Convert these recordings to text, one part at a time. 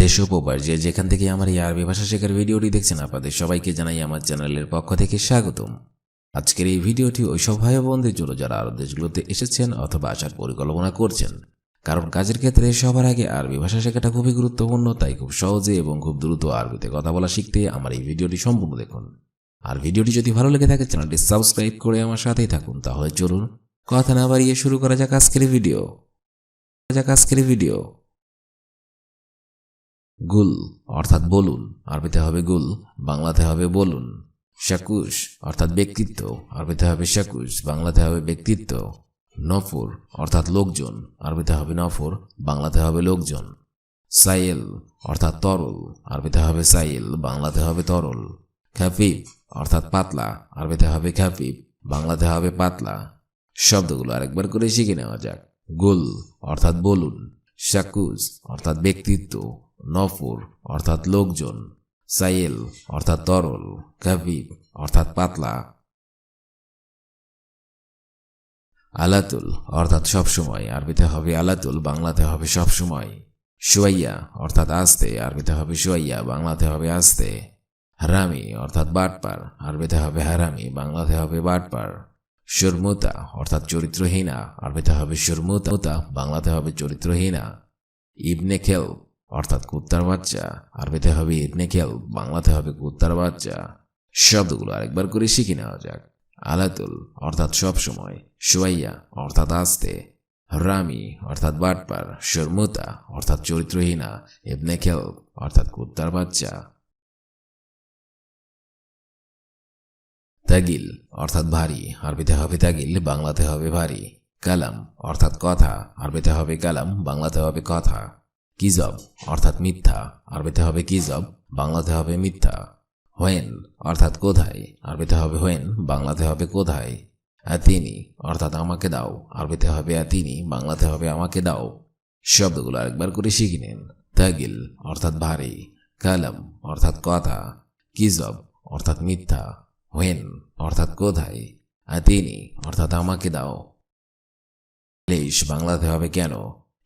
দেশ প্রবাস যে যেখান থেকে আমার এই আরবি ভাষা শেখার ভিডিওটি দেখছেন আপনাদের সবাইকে জানাই আমার চ্যানেলের পক্ষ থেকে স্বাগতম। আজকের এই ভিডিওটি ওই সব ভাই বোনদের জন্য যারা আরব দেশগুলোতে এসেছেন অথবা আসার পরিকল্পনা করছেন। কারণ কাজের ক্ষেত্রে সবার আগে আরবি ভাষা শেখাটা খুবই গুরুত্বপূর্ণ, তাই খুব সহজে এবং খুব দ্রুত আরবিতে কথা বলা শিখতে আমার এই ভিডিওটি সম্পূর্ণ দেখুন। আর ভিডিওটি যদি ভালো লেগে থাকে, চ্যানেলটি সাবস্ক্রাইব করে আমার সাথেই থাকুন। তাহলে চলুন, কথা না বাড়িয়ে শুরু করা যাক আজকের ভিডিও। যাক আজকের ভিডিও। গুল, অর্থাৎ বলুন। আরবিতে হবে গুল, বাংলাতে হবে বলুন। শাকুশ, অর্থাৎ ব্যক্তিত্ব। আরবিতে হবে শাকুশ, বাংলাতে হবে ব্যক্তিত্ব। নফর, অর্থাৎ লোকজন। আরবিতে হবে নফর, বাংলাতে হবে লোকজন। সাইল অর্থাৎ তরল। আরবিতে হবে সাইল বাংলাতে হবে তরল। খাফিফ, অর্থাৎ পাতলা। আরবিতে হবে খাফিফ, বাংলাতে হবে পাতলা। শব্দগুলো আরেকবার করে শিখে নেওয়া যাক। গুল, অর্থাৎ বলুন। শাকুজ, অর্থাৎ ব্যক্তিত্ব, নফর, অর্থাৎ লোকজন সাইল অর্থাৎ তরল কাবিব অর্থাৎ পাতলা। আলাতুল, অর্থাৎ সবসময়, আরবিতে হবে আলাতুল, বাংলাতে হবে সবসময়। শুয়াইয়া অর্থাৎ আস্তে, আরবিতে হবে শুয়াইয়া বাংলাতে হবে আস্তে। হারামি, অর্থাৎ বাটপার, আরবিতে হবে হারামি, বাংলাতে হবে বাটপার। সুরমুতা অর্থাৎ চরিত্রহীনা। আরবিতে হবে সুরমুতা বাংলাতে হবে চরিত্রহীনা। ইবনে খেল, অর্থাৎ কুত্তার বাচ্চা। আরবিতে হবে ইবনে খেল, বাংলাতে হবে কুত্তার বাচ্চা। শব্দগুলো আরেকবার করে শিখে নেওয়া যাক। আলাতুল, অর্থাৎ সবসময় সুয়াইয়া, অর্থাৎ আস্তে। রামি, অর্থাৎ বাটপার। শর্মুতা, অর্থাৎ চরিত্রহীনা। ইবনে খেল, অর্থাৎ কুত্তার বাচ্চা। তাগিল অর্থাৎ ভারী। আরবিতে হবে তাগিল বাংলাতে হবে ভারী। কালাম, অর্থাৎ কথা। আরবিতে হবে কালাম, বাংলাতে হবে কথা। কিজব, অর্থাৎ মিথ্যা। আরবিতে হবে কিজব, বাংলাতে হবে মিথ্যা। হোয়েন, অর্থাৎ কোথায়? আরবিতে হবে হোয়েন, বাংলাতে হবে কোথায়? আতিনি অর্থাৎ আমাকে দাও। আরবিতে হবে আতিনি বাংলাতে হবে আমাকে দাও। শব্দগুলো আরেকবার করে শিখে নিন। তাগিল অর্থাৎ ভারী। কালাম, অর্থাৎ কথা। কিজব, অর্থাৎ মিথ্যা। হোয়েন অর্থাৎ কোথায়? আতিনি অর্থাৎ আমাকে দাও। লেশ বাংলাতে হবে কেন?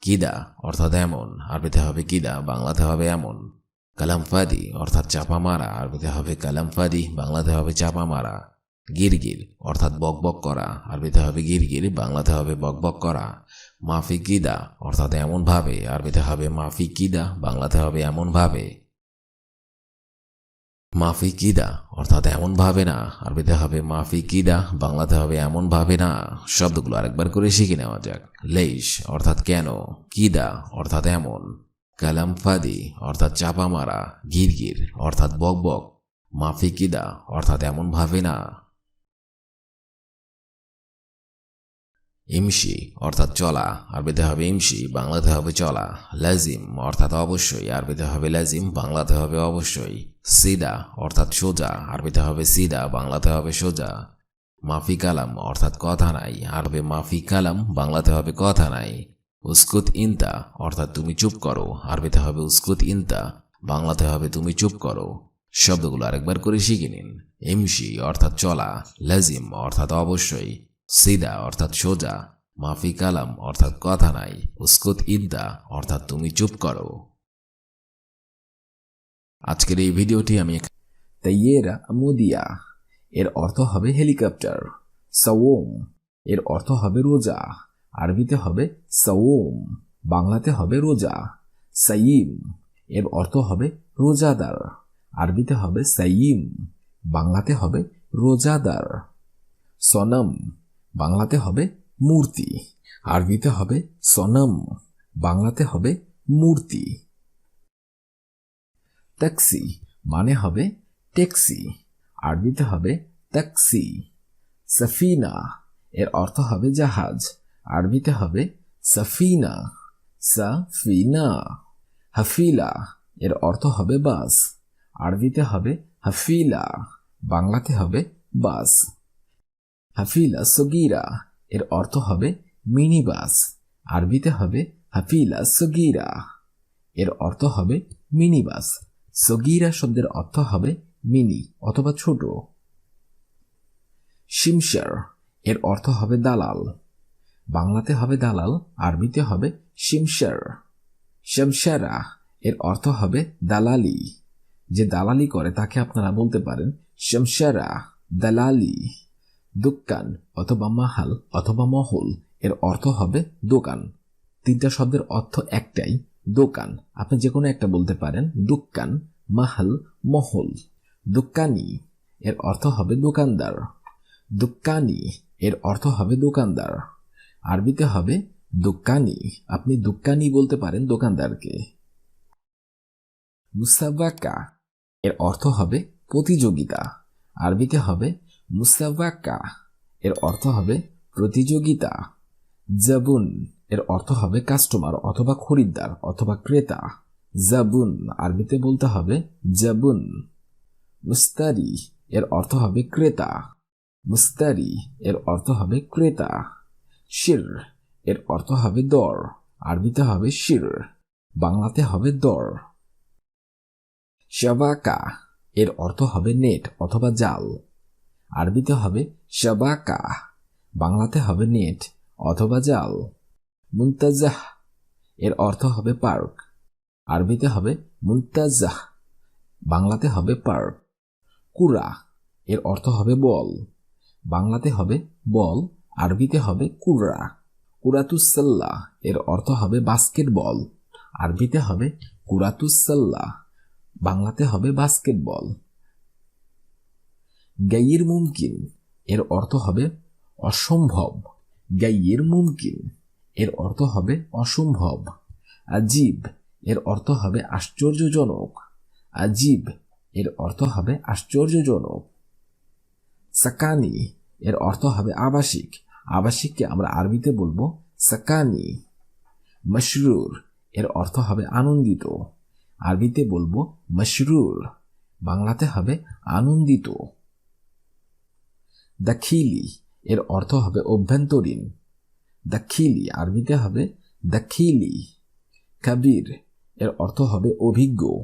কিদা, অর্থাৎ এমন। আরবিতে হবে কিদা, বাংলাতে হবে এমন। কালামফাদি, অর্থাৎ চাপা মারা আরবিতে হবে কালামফাদি, বাংলাতে হবে চাপা মারা গিরগির, অর্থাৎ বকবক করা। আরবিতে হবে গিরগির, বাংলাতে হবে বকবক করা। মাফি কিদা অর্থাৎ এমন ভাবে আরবিতে হবে মাফি কিদা বাংলাতে হবে এমন ভাবে মাফি কিদা অর্থাৎ এমন ভাবে না, আরবিতে হবে মাফি কিদা বাংলাতে হবে এমন ভাবে না, শব্দগুলো আরেকবার করে শিখে নেওয়া যাক। লেইস অর্থাৎ কেন, কিদা, অর্থাৎ এমন। কালাম ফাদি, অর্থাৎ চাপা মারা, গিরগির, অর্থাৎ বক মাফি কিদা অর্থাৎ এমন ভাবে না। ইমসি অর্থাৎ চলা আরবিতে হবে ইমসি বাংলাতে হবে চলা। লাজিম অর্থাৎ অবশ্যই আরবিতে হবে লাজিম, বাংলাতে হবে অবশ্যই। সিদা অর্থাৎ সোজা আরবিতে হবে সিদা, বাংলাতে হবে সোজা। মাফি কালাম অর্থাৎ কথা নাই আরবে মাফি কালাম, বাংলাতে হবে কথা নাই। উস্কুত ইনতা অর্থাৎ তুমি চুপ করো আরবিতে হবে উস্কুত ইনতা, বাংলাতে হবে তুমি চুপ করো। শব্দগুলো আরেকবার করে শিখে নিন। ইমসি অর্থাৎ চলা, লাজিম অর্থাৎ অবশ্যই। সিদা অর্থাৎ সোজা, মাফি কালাম অর্থাৎ কথা নাই, উস্কুত ইদ্দা অর্থাৎ তুমি চুপ করো। আজকের এই ভিডিওটি আমি তাইয়েরা মুদিয়া, এর অর্থ হবে হেলিকপ্টার। সওম, এর অর্থ হবে রোজা। আরবিতে হবে সওম, বাংলাতে হবে রোজা। সাইম, এর অর্থ হবে রোজাদার। আরবিতে হবে সাইম, বাংলাতে হবে রোজাদার। সনম বাংলাতে হবে মূর্তি, আরবিতে হবে সনম, বাংলাতে হবে মূর্তি। ট্যাক্সি মানে হবে ট্যাক্সি, আরবিতে হবে ট্যাক্সি। সাফিনা, এর অর্থ হবে জাহাজ, আরবিতে হবে সাফিনা। সাফিনা। হাফিলা, এর অর্থ হবে বাস, আরবিতে হবে হাফিলা, বাংলাতে হবে বাস। হাফিলা সগিরা। এর অর্থ হবে মিনি বাস আরবিতে হবে হাফিলা সগিরা। এর অর্থ হবে মিনি বাস সগিরা শব্দের অর্থ হবে মিনি অথবা ছোট। শিমশার। এর অর্থ হবে দালাল। বাংলাতে হবে দালাল, আরবিতে হবে শিমশার। শামশারা। এর অর্থ হবে দালালি। যে দালালি করে তাকে আপনারা বলতে পারেন শমশারা, দালালি। দোকান অথবা মাহাল অথবা মহল, এর অর্থ হবে দোকান। তিনটা শব্দের অর্থ একটাই, দোকান। আপনি যে কোনো একটা বলতে পারেন দোকান মাহাল, মহল। দোকানি এর অর্থ হবে দোকানদার। দোকানি এর অর্থ হবে দোকানদার। আরবিতে হবে দোকানি আপনি দোকানি বলতে পারেন দোকানদারকে। মুসাবাকা, এর অর্থ হবে প্রতিযোগিতা। আরবিতে হবে মুসাবাকা এর অর্থ হবে প্রতিযোগিতা। জাবুন, এর অর্থ হবে কাস্টমার অথবা খরিদ্দার অথবা ক্রেতা। জাবুন, আরবিতে বলতে হবে জাবুন। মুস্তারি, এর অর্থ হবে ক্রেতা। মুস্তারি, এর অর্থ হবে ক্রেতা। শির, এর অর্থ হবে দর, আরবিতে হবে শির, বাংলাতে হবে দর। শাবাকা, এর অর্থ হবে নেট অথবা জাল। আরবিতে হবে শাবাকা, বাংলাতে হবে নেট অথবা জাল। মুন্তাজাহ, এর অর্থ হবে পার্ক। আরবিতে হবে মুন্তাজাহ, বাংলাতে হবে পার্ক। কুরা, এর অর্থ হবে বল। বাংলাতে হবে বল, আরবিতে হবে কুররা কুরাতুসাল্লা এর অর্থ হবে বাস্কেটবল। আরবিতে হবে কুরাতুসাল্লা বাংলাতে হবে বাস্কেটবল। গাইয়ের মুমকিন, এর অর্থ হবে অসম্ভব। গাইয়ের মুমকিন, এর অর্থ হবে অসম্ভব। আজীব, এর অর্থ হবে আশ্চর্যজনক। আজীব, এর অর্থ হবে আশ্চর্যজনক। সাকানি, এর অর্থ হবে আবাসিক। আবাসিককে আমরা আরবিতে বলব সাকানি। মশরুর, এর অর্থ হবে আনন্দিত। আরবিতে বলব মশরুর, বাংলাতে হবে আনন্দিত। দাখিলি, এর অর্থ হবে অভ্যন্তরীণ। দাখিলি, আরবিতে হবে দাখিলি। কাবির, এর অর্থ হবে অভিজ্ঞ।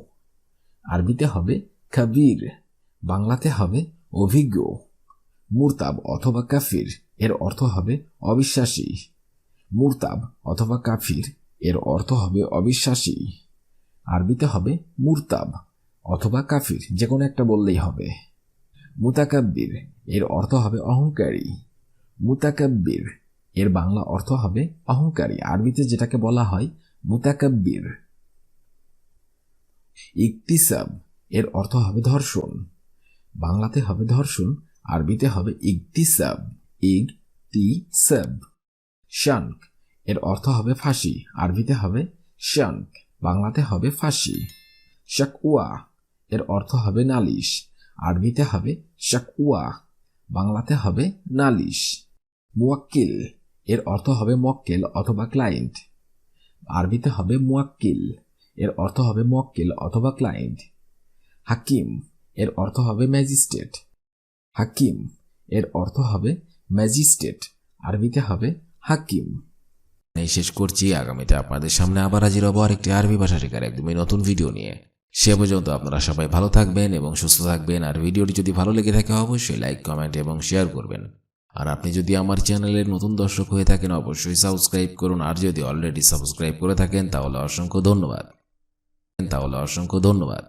আরবিতে হবে কাবির, বাংলাতে হবে অভিজ্ঞ। মুরতাব অথবা কাফির, এর অর্থ হবে অবিশ্বাসী। মুরতাব অথবা কাফির, এর অর্থ হবে অবিশ্বাসী। আরবিতে হবে মুরতাব অথবা কাফির যে কোনো একটা বললেই হবে। মুতাকাব্বির এর অর্থ হবে অহংকারী। মুতাকাব্বির। এর বাংলা অর্থ হবে অহংকারী। আরবিতে যেটাকে বলা হয় মুতাকাব্বির। ইকতিসাব। এর অর্থ হবে ধর্ষণ। বাংলাতে হবে ধর্ষণ, আরবিতে হবে ইকতিসাব। ইগ তি সাব শানক। এর অর্থ হবে ফাঁসি। আরবিতে হবে শানক। বাংলাতে হবে ফাঁসি। শাকুয়া এর অর্থ হবে নালিশ। আরবিতে হবে শাকুয়া বাংলাতে হবে নালিশ। মুয়াক্কিল। এর অর্থ হবে মক্কেল অথবা ক্লায়েন্ট। আরবিতে হবে মুয়াক্কিল। এর অর্থ হবে মক্কেল অথবা ক্লায়েন্ট। হাকিম। এর অর্থ হবে ম্যাজিস্ট্রেট। হাকিম। এর অর্থ হবে ম্যাজিস্ট্রেট। আরবিতে হবে হাকিম। শেষ করছি। আগামীতে আপনাদের সামনে আবার হাজির হব আরেকটি আরবি ভাষা শেখার একদমই নতুন ভিডিও নিয়ে। সে পর্যন্ত আপনারা সবাই ভালো থাকবেন এবং সুস্থ থাকবেন। আর ভিডিওটি যদি ভালো লেগে থাকে, অবশ্যই লাইক কমেন্ট এবং শেয়ার করবেন। আর আপনি যদি আমার চ্যানেলের নতুন দর্শক হয়ে থাকেন, অবশ্যই সাবস্ক্রাইব করুন। আর যদি অলরেডি সাবস্ক্রাইব করে থাকেন, তাহলে অসংখ্য ধন্যবাদ। তাহলে অসংখ্য ধন্যবাদ।